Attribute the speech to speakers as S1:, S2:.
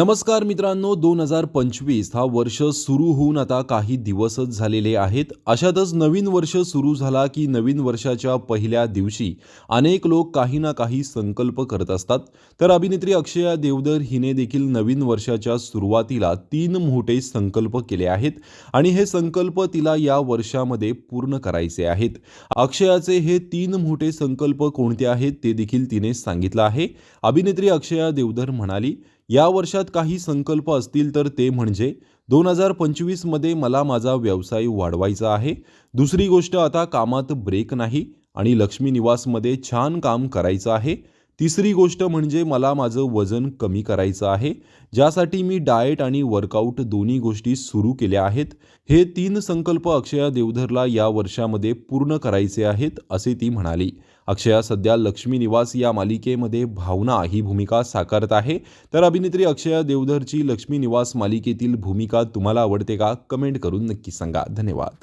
S1: नमस्कार मित्रांनो दोन हजार पंचवीस हा वर्ष सुरू होऊन आता काही दिवसच झालेले आहेत. अशातच नवीन वर्ष सुरू झाला की नवीन वर्षाच्या पहिल्या दिवशी अनेक लोक काही ना काही संकल्प करत असतात. तर अभिनेत्री अक्षया देवधर हिने देखील नवीन वर्षाच्या सुरुवातीला तीन मोठे संकल्प केले आहेत आणि हे संकल्प तिला या वर्षामध्ये पूर्ण करायचे आहेत. अक्षयाचे हे तीन मोठे संकल्प कोणते आहेत ते देखील तिने सांगितलं आहे. अभिनेत्री अक्षया देवधर म्हणाली या वर्षात काही संकल्प असतील तर ते म्हणजे दोन हजार पंचवीसमध्ये मला माझा व्यवसाय वाढवायचा आहे. दुसरी गोष्ट आता कामात ब्रेक नाही आणि लक्ष्मी निवासमध्ये छान काम करायचं आहे. तिसरी गोष्ट म्हणजे मला माझं वजन कमी करायचं आहे ज्यासाठी मी डाएट आणि वर्कआउट दोन्ही गोष्टी सुरू केल्या आहेत. हे तीन संकल्प अक्षया देवधरला या वर्षामध्ये पूर्ण करायचे आहेत असे ती म्हणाली. अक्षया सध्या लक्ष्मी निवास या मालिकेमध्ये भावना ही भूमिका साकारत आहे. तर अभिनेत्री अक्षया देवधरची लक्ष्मी निवास मालिकेतील भूमिका तुम्हाला आवडते का? कमेंट करून नक्की सांगा. धन्यवाद.